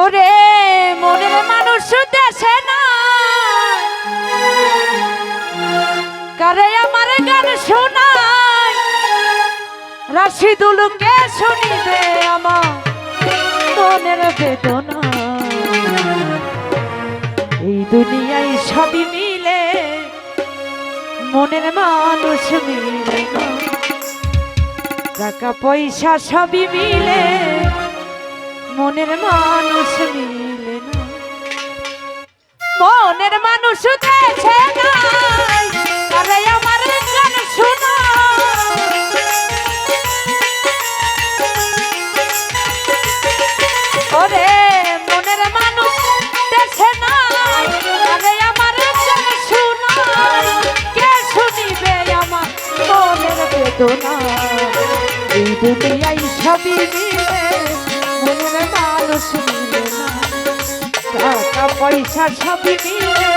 ওরে মনের মানুষ দেশে না কারে আমার গান শোনায় রাশিদুলকে শুনিবে আমার মনের বেদনা? এই দুনিয়ায় সবই মিলে, মনের মানুষ মিলে না। টাকা পয়সা সবই মিলে মনের মানুষ মিলে না। মনের মানুষ দেশে নাই টাকা পয়সা সব মিলে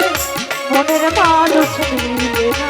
মনের মানুষ মিলে না।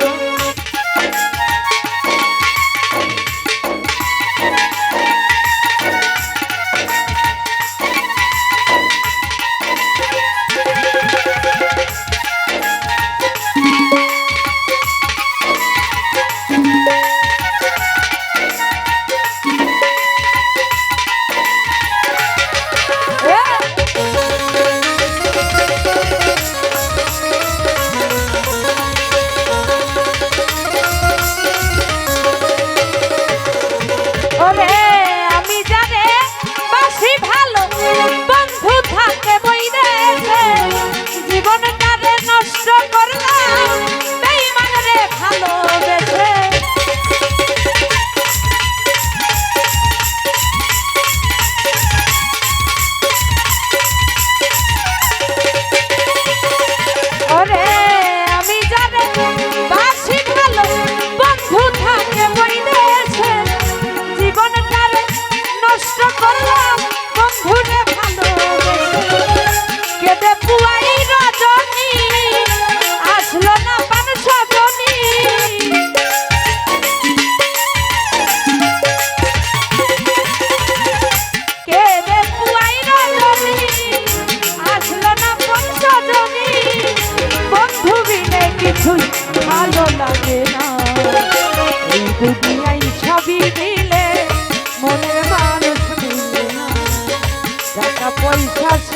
পয়সা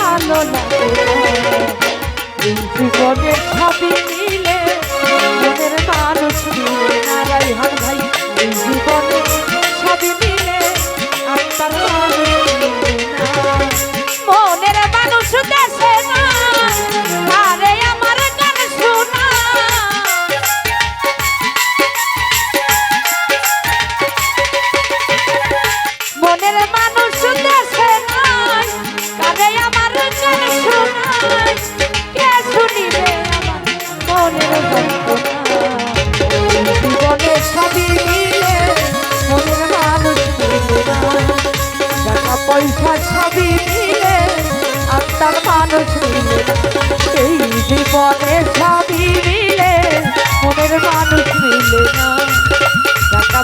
ভালো লাগে। এই জীবনে ভাবি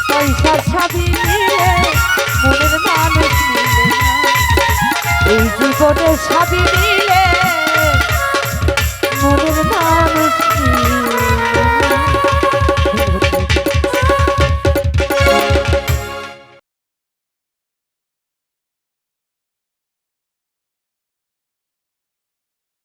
পয়সা ছাবি নিলে মনের মানুষ নিলে এই জীবনে ছাবি নিলে মনের মানুষ